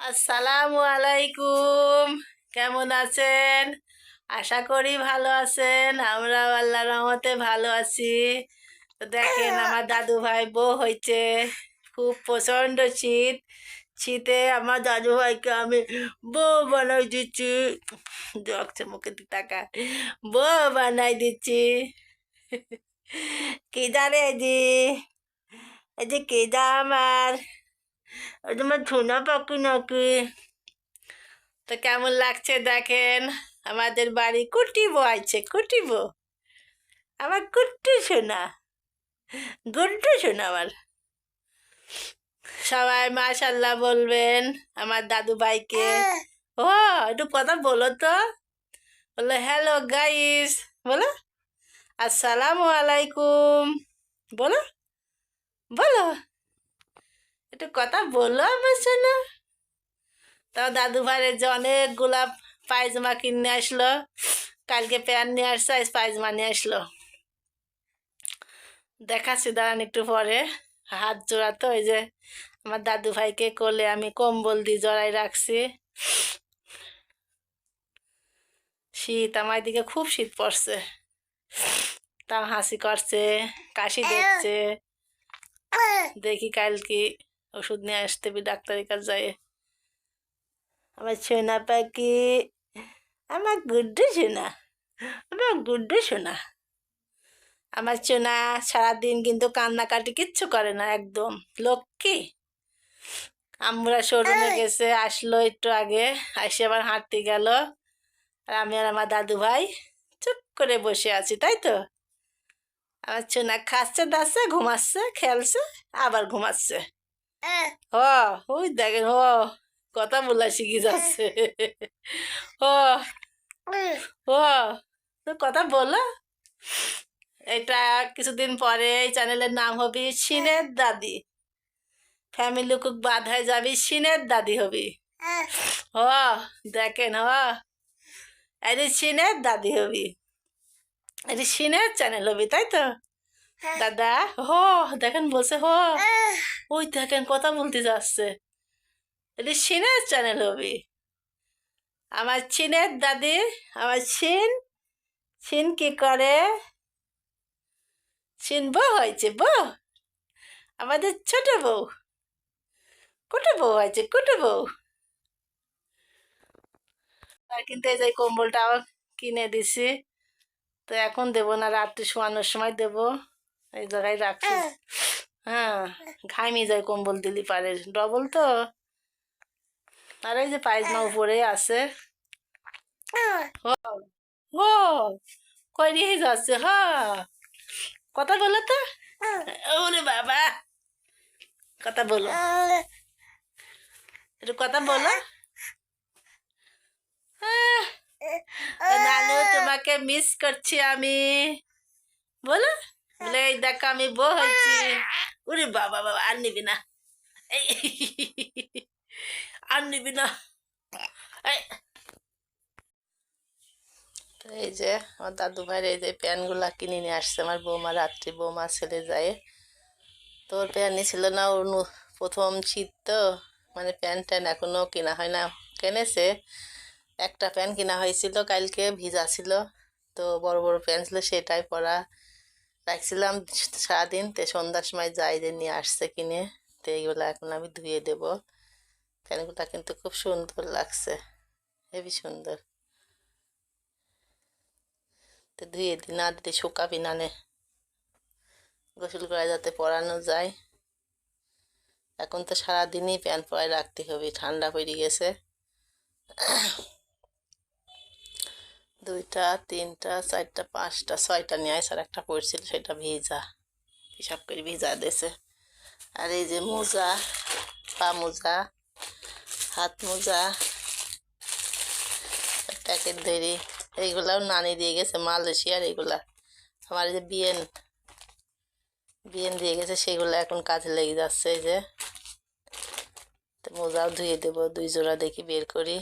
আসসালামু আলাইকুম। কেমন আছেন? আশা করি ভালো আছেন। আমরা আল্লাহ রহমতে ভালো আছি। দেখেন, আমার দাদু ভাই বউ হয়েছে। খুব প্রচণ্ড শীত। শীতে আমার দাদু ভাইকে আমি বউ বানাই দিচ্ছি। দেখছে মুখে টাকা বউ বানাই দিচ্ছি। কেদা রে দি এই যে কেদা আমার ওই তোমার ধুনা পাখি নাকি? তো কেমন লাগছে দেখেন? আমাদের বাড়ি কুটিবো আছে কুটিবো আমার কুট্টু শোনা গুড্ডু শোনা আমার। সবাই মাশাল্লাহ বলবেন আমার দাদু ভাইকে। ও, একটু কথা বলো তো। বলল হ্যালো গাইস বলো। আসসালামু আলাইকুম, বলো। বলো। একটু কথা বলল আমার শোনা তাও দাদু ভাইয়ের যে অনেকগুলা পায়জামা কিনে আসলো, কালকে প্যান্ট নিয়ে আসছে, আজ পায়জামা নিয়ে আসলো। দেখাচ্ছি, দাঁড়ান একটু পরে। হাত জোড়া তো ওই যে আমার দাদু ভাইকে কোলে আমি কম্বল দিয়ে জড়াই রাখছি। শীত, আমার দিকে খুব শীত পড়ছে। তাও হাসি করছে, কাশি দেখছে। দেখি কাল কি ওষুধ নিয়ে আসতে বি ডাক্তারের কাছে যায় আমার সোনা পাখি আমার গুড্ডু সোনা আমার গুড্ডু সোনা। আমার সোনা সারাদিন কিন্তু কান্নাকাটি কিচ্ছু করে না একদম। লক্ষ্মী আমরা শোরুমে গেছে আসলো একটু আগে আসে আবার হাঁটতে গেল। আর আমি আর আমার দাদু ভাই চুপ করে বসে আছি তাই তো? আমার সোনা খাচ্ছে দাচ্ছে ঘুমাচ্ছে খেলছে আবার ঘুমাচ্ছে। ও ওই দেখেন ও কথা বলা শিখে যাচ্ছে। ও ও তো কথা বলো। এটা কিছুদিন পরে এই চ্যানেলের নাম হবে সিনের দাদি। ফ্যামিলি কুক বাদ হয়ে যাবি সিনের দাদি হবি। ও দেখেন ও এটি সিনের দাদি হবি। এটি সিনের চ্যানেল হবি তাই তো? দাদা হো দেখেন বলছে হো। ওই দেখেন কথা বলতে যাচ্ছে। এটি সিনের চ্যানেল হবি। আমার চিনের দাদি আমার চিন চিন কি করে? চিন বউ হয়েছে বউ। আমাদের ছোট বউ। কুটু বউ হয়েছে কুটু বউ। আর কিন্তু এই যে কম্বলটা আবার কিনে দিছি। তো এখন দেবো না রাত্রি শোয়ানোর সময় দেবো। এই জায়গায় রাখছি হ্যাঁ ঘামিয়ে যায় কম্বল দিলি পারে ডবল তো। আর এই যে পায়জামা উপরে আছে। ও কই নিয়ে যাচ্ছে, হ। কথা বলো তো। ওরে বাবা। কথা বলো। একটু কথা বলো। নানু তোমাকে মিস করছি আমি। বলো। বলে এই দেখো, আমি বউ হয়েছি ওরে বাবা বাবা, আর নিবি না। আর নিবি না। এই। যে, আমার দাদু ভাইয়ের এই যে প্যানগুলা কিনে নিয়ে আসছে, আমার বৌমা, রাত্রি বৌমা ছেলে যায়। তোর প্যান ছিল না, ওর প্রথম শীত তো মানে প্যান ট্যান এখনও কেনা হয় না। কিনেছে? একটা প্যান কেনা হয়েছিল, কালকে ভিজা ছিল। তো বড় বড় প্যান ছিল, সেটাই পরা। রাখছিলাম সারাদিন তো সন্ধ্যার সময় যাই যে নিয়ে আসছে কিনে তো এইগুলো এখন আমি ধুয়ে দেব। প্যানগুলো কিন্তু খুব সুন্দর লাগছে, হেবি সুন্দর। তো ধুয়ে দিই না দিতে শুকাবি না নে। গোসল করা যাতে পরানো যায়। এখন তো সারাদিনই প্যান্ট পরায় রাখতে হবে, ঠান্ডা পড়ে গেছে। দুইটা, তিনটা, চারটা, পাঁচটা, ছয়টা নিয়ে আসার একটা পড়ছিল সেটা ভিজা, হিসাব করে ভিজা দিয়েছে আর এই যে মোজা, পা মোজা, হাত মোজা, প্যাকেট ধরি, এইগুলাও নানি দিয়ে গেছে, মালয়েশিয়ার এইগুলা। আমার এই যে বিয়েন বিয়েন দিয়ে গেছে, সেগুলো এখন কাজে লেগে যাচ্ছে এই যে। মোজাও ধুয়ে দেবো, দুই জোড়া দেখি বের করি।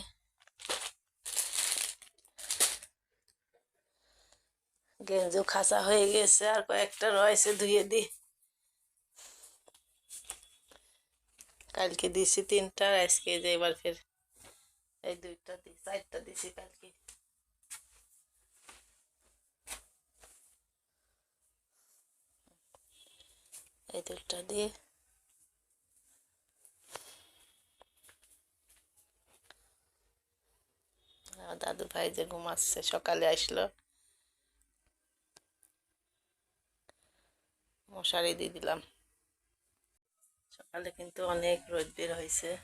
গেঞ্জও খাসা হয়ে গেছে, আর কয়েকটা রয়েছে ধুয়ে দি। কালকে দিছি তিনটা আজকে যে এবার ফের এই দুইটা দি, চারটা দিছি কালকে। এই দুইটা দিয়ে দাদু ভাই যে ঘুমাচ্ছে, সকালে আসলো। মশারি দিয়ে দিলাম। সকালে কিন্তু অনেক রোদ বের হয়েছে।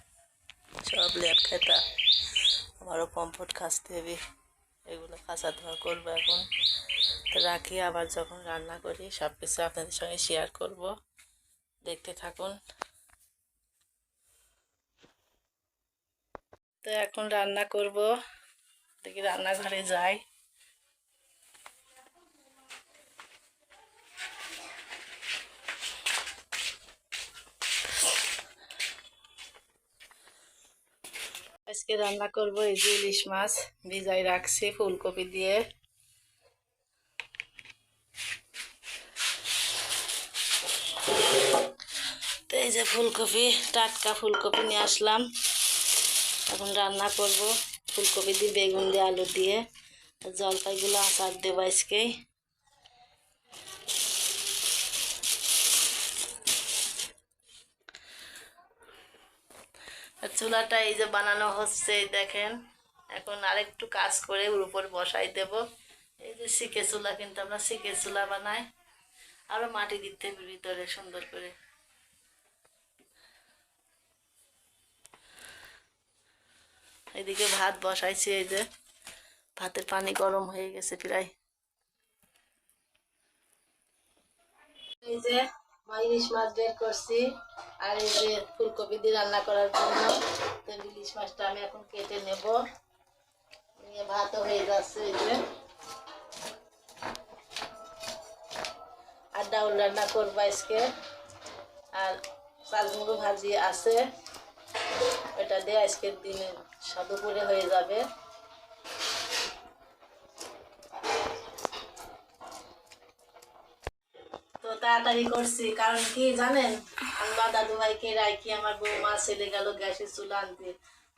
সব লেপ খেতা। আমারও কমফোর্ট খাসতে হবে। এগুলো খাসা ধোয়া করব এখন। তো রাখি, আবার যখন রান্না করি সব কিছু আপনাদের সঙ্গে শেয়ার করব। দেখতে থাকুন। তো এখন রান্না করব। দেখি রান্নাঘরে যাই। আজকে রান্না করব এই যে ইলিশ মাছ ভিজাই রাখছি ফুলকপি দিয়ে। তো এই যে ফুলকপি, টাটকা ফুলকপি নিয়ে আসলাম। এখন রান্না করব ফুলকপি দিয়ে, বেগুন দিয়ে, আলু দিয়ে। জলপাইগুলো আচার দেবো আজকেই। চুলাটা এই যে বানানো হচ্ছে, দেখেন। এখন আরেকটু কাজ করে ওর উপর বসাই দেব। এই যে শিখে চুলা, কিন্তু আমরা শিখে চুলা বানাই। আরও মাটি দিতে ভিতরে সুন্দর করে। এদিকে ভাত বসাইছি, এই যে ভাতের পানি গরম হয়ে গেছে প্রায়। এই যে ইলিশ মাছ বের করছি। আর এই যে ফুলকপি দিয়ে রান্না করার জন্য, তো ইলিশ মাছটা আমি এখন কেটে নেব। নিয়ে ভাতও হয়ে যাচ্ছে এই যে। আর ডাউল রান্না করব আজকে। আর চাল মুড়ো ভাজি আছে। ওটা দিয়ে আজকের দিনে দুপুরে হয়ে যাবে। তাড়াতাড়ি করছি, কারণ কি জানেন? আমরা দাদু ভাইকে রাখি আমার বৌমা ছেলে গেল গ্যাসের চুলা আনতে।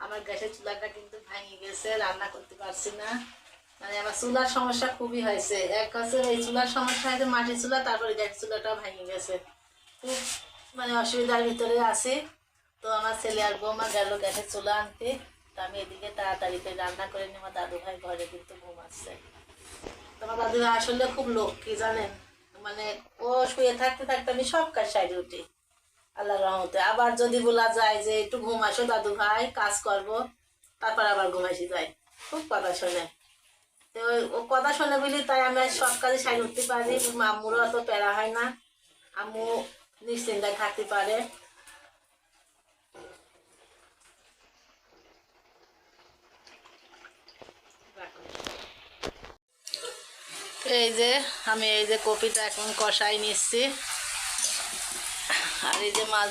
আমার গ্যাসের চুলাটা কিন্তু ভেঙে গেছে, রান্না করতে পারছি না। মানে আমার চুলার সমস্যা খুবই হয়েছে। এক হচ্ছে এই চুলার সমস্যা হয়েছে, মাটির চুলা, তারপরে গ্যাস চুলাটাও ভেঙে গেছে। খুব মানে অসুবিধার ভিতরে আছে। তো আমার ছেলে আর বৌমা গেল গ্যাসের চুলা আনতে। তো আমি এদিকে তাড়াতাড়ি করে রান্না করে নিয়ে আমার দাদু ভাই ঘরে কিন্তু ঘুমাচ্ছে। তোমার দাদু ভাই আসলে খুব লক্ষ্মী জানেন? মানে ও শুয়ে থাকতে থাকতে আমি সব কাজ সাইড উঠি। আল্লাহ রহমতে। আবার যদি বলা যায় যে একটু ঘুমাইছো দাদু ভাই, কাজ করব, তারপর আবার ঘুমাইছি যাই খুব কথা শোনে। তো ও কথা শোনে বলি, তাই আমি সব কাজে সাইড উঠতে পারি আম্মুরও অত প্যারা হয় না। আম্মু নিশ্চিন্তায় থাকতে পারে। এই যে, আমি এই যে কপিটা এখন কষাই নিচ্ছি। আর এই যে মাছ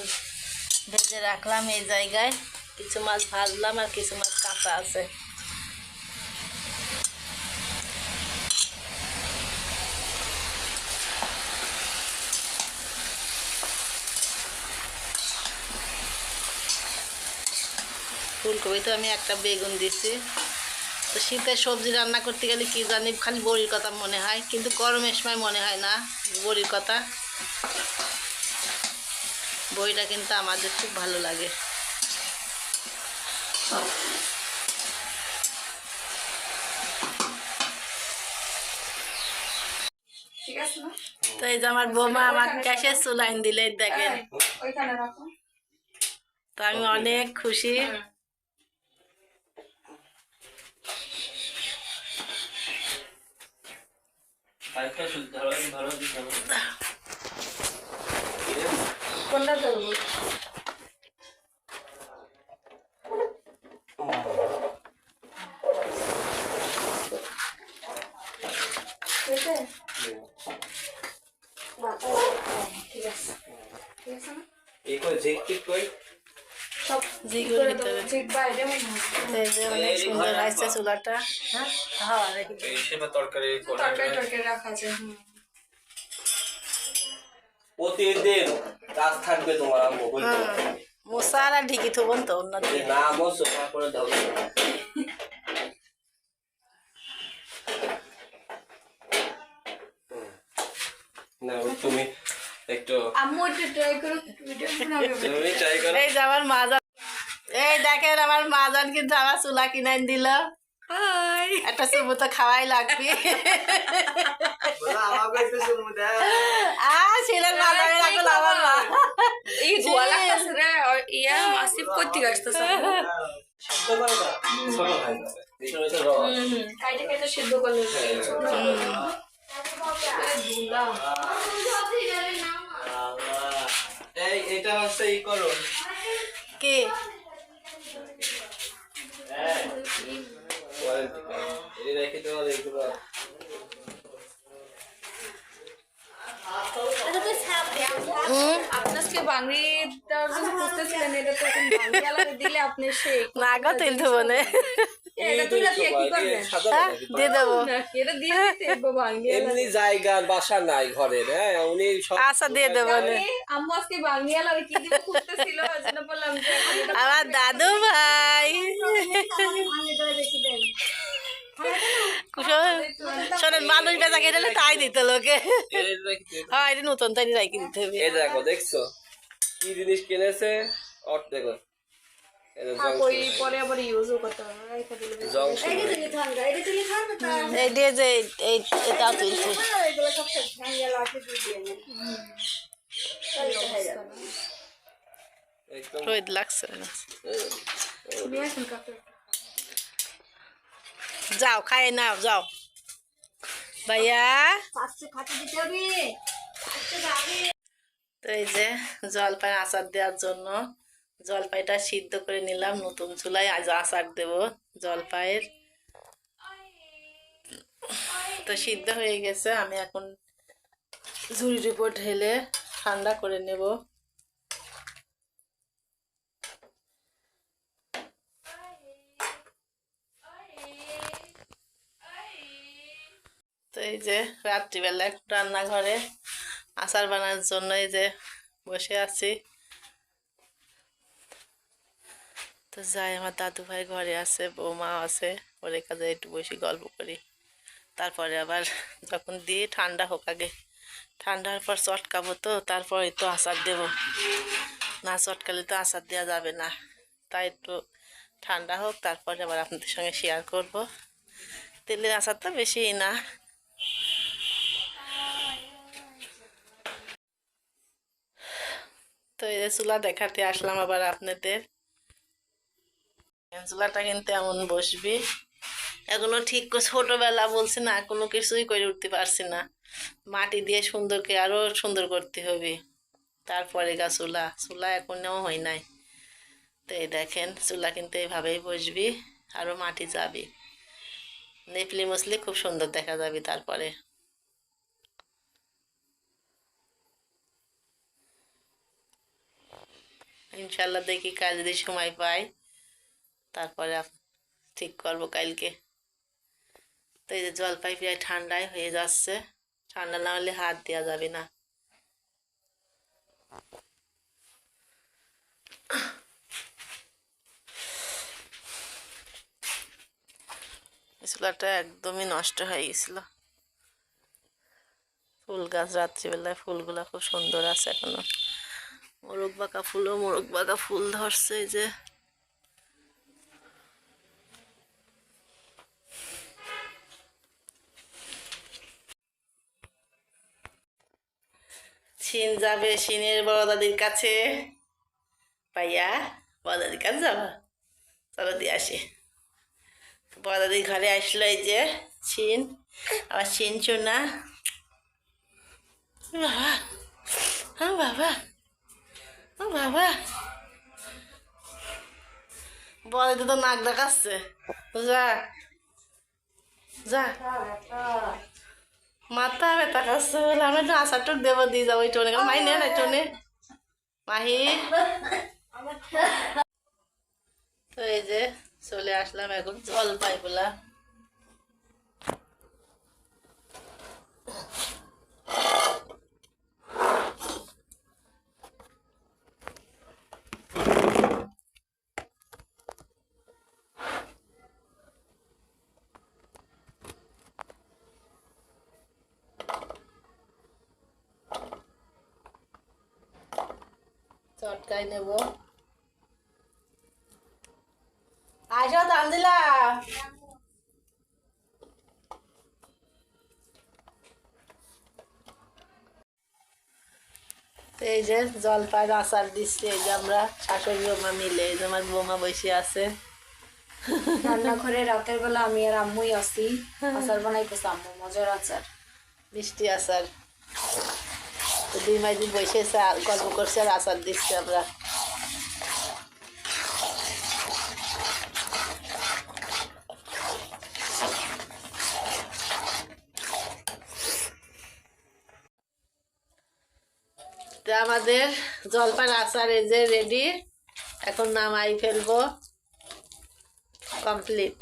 ভেজে রাখলাম এই জায়গায়। কিছু মাছ ভাজলাম আর কিছু মাছ কাঁচা আছে। ফুলকপি তো আমি একটা বেগুন দিছি তো শীতের সবজি রান্না করতে গেলে কি জানি খালি বড়ির কথা মনে হয় কিন্তু গরমের সময় মনে হয় না বড়ির কথা। বইটা কিন্তু আমাদের খুব ভালো লাগে। তো এই যে আমার বৌমা আমার গ্যাসের চুলাইন দিলে দেখেন। তো আমি অনেক খুশি আরেকটা শুনতে ভালো ভালো দিতে হবে কোনটা ধরবো? ঠিক আছে ঠিক আছে। ঠিক আছে না? এই কই ঝিকটিক কই সব করে। যে অনেক সুন্দর লাগছে চুলাটা। হ্যাঁ হ্যাঁ রেখে দিই। এই সেবা তরকারি তরকারি রাখা যায় প্রতিদিন কাজ থাকবে তোমার আম্মু মশার আর ঢিকি থবন তো উন্নতি না মশো তারপরে দাও। না তুমি একটু আম্মু একটু ট্রাই করো ভিডিও তুমি ট্রাই করো। এই যে আমার মাজান। এই দেখেন আমার মাজান কিন্তু আমার চুলা কিনাই দিল। হাই। একটা চুমু তো খাওয়াই লাগবে। আর আমার মা। এই কাছে রে ইয়া মাসিফ করতে আসতেছে? হয়। সিদ্ধ করলে দুলা এই এটা হচ্ছে ই করো কি? এই রেখে দেওয়া এগুলো হুম? আজকে বাঙালিটার জন্য খুঁজতেছিলেন এটা তো এখন বাঙালি দিলে আপনি সেই করবেন? হ্যাঁ, দেবো। না, এটা দিয়ে দিতে বাঙালি এমনি জায়গা বাসা নাই ঘরের হ্যাঁ উনি সব আচ্ছা আমার দাদু ভাই। শোন- শোনেন মানুষ বেচা কেটে তাই দিত লোকে। হ্যাঁ এটা নতুন তাই দিতে হবে। এই দেখো দেখছ? কি জিনিস কিনেছে? অট দেখো। না। যাও খাই নাও যাও। ভাইয়া? তো এই যে জলপাই আচার দেওয়ার জন্য জলপাইটা সিদ্ধ করে নিলাম নতুন চুলায়। আজ আচার দেব জলপাইয়ের। তো সিদ্ধ হয়ে গেছে, আমি এখন ঝুড়ির উপর ঢেলে ঠান্ডা করে নেব। তো এই যে রাত্রিবেলা রান্নাঘরে আচার বানানোর জন্য এই যে বসে আছি। তো যাই, আমার দাদু ভাই ঘরে আছে বৌমা আছে, ওর কাছে একটু বসে গল্প করি। তারপরে আবার যখন দিয়ে ঠান্ডা হোক আগে। ঠান্ডার পর চটকাবো তো তারপরে তো আচার দেব। না চটকালে তো আচার দেওয়া যাবে না। তাই একটু ঠান্ডা হোক, তারপরে আবার আপনাদের সঙ্গে শেয়ার করব। তেলের আচার তো বেশি না। তো এই চুলা দেখাতে আসলাম আবার আপনাদের। চুলাটা কিন্তু এমন বসবি, এখনও ঠিক ছোটবেলা বলছি না, কোনো কিছুই করে উঠতে পারছি না। মাটি দিয়ে সুন্দরকে আরও সুন্দর করতে হবে, তারপরে গা চুলা চুলা এখনও হয় নাই। তো এই দেখেন, চুলা কিন্তু এইভাবেই বসবি আরও মাটি যাবি। নেপলি মুসলি খুব সুন্দর দেখা যাবে তারপরে। ইনশাল্লাহ দেখি কাল যদি সময় পাই। তারপরে ঠিক করব কালকে। তো এই যে জলপাই প্রায় ঠান্ডায় হয়ে যাচ্ছে। ঠান্ডা না হলে হাত দেওয়া যাবে না। চুলাটা একদমই নষ্ট হয়ে গেছিল। ফুল গাছ রাত্রিবেলায় ফুলগুলা খুব সুন্দর আছে এখনও। মোরগ বাঁকা ফুলও, মোরগ বাঁকা ফুল ধরছে যে। সিন যাবে সিনের বড় দাদির কাছে। পাইয়া বড় দাদির কাছে যাবা? চলো দিয়ে আসি। বড় দাদির ঘরে আসলো এই যে সিন আবার সিন। চুনা বাবা হ্যাঁ বাবা। বাবা। বলে তো নাক দেখাচ্ছে। যা। যা। মাথা ব্যথা খাচ্ছে বলে আমি একটু আশা টুক দেবো, দিয়ে যাব অনেক মাই নেন একটু মাহি? তো এই যে চলে আসলাম এখন জল পাই চটকাই নেব। আইসো তানজিলা। এই যে জলপাইয়ের আচার দিচ্ছি এই যে আমরা শাশুড়ি বৌমা মিলে এই যে আমার বৌমা বসে আছে। রান্না রান্নাঘরে রাতের বেলা আমি আর আম্মুই আসি আচার বানাইতেছে আম্মু মজার আচার। মিষ্টি আচার। দুই মাস দিন বসে গল্প করছে, আর আচার দিচ্ছি আমরা। আমাদের জলপান আচার এই যে রেডি এখন নামাই ফেলব কমপ্লিট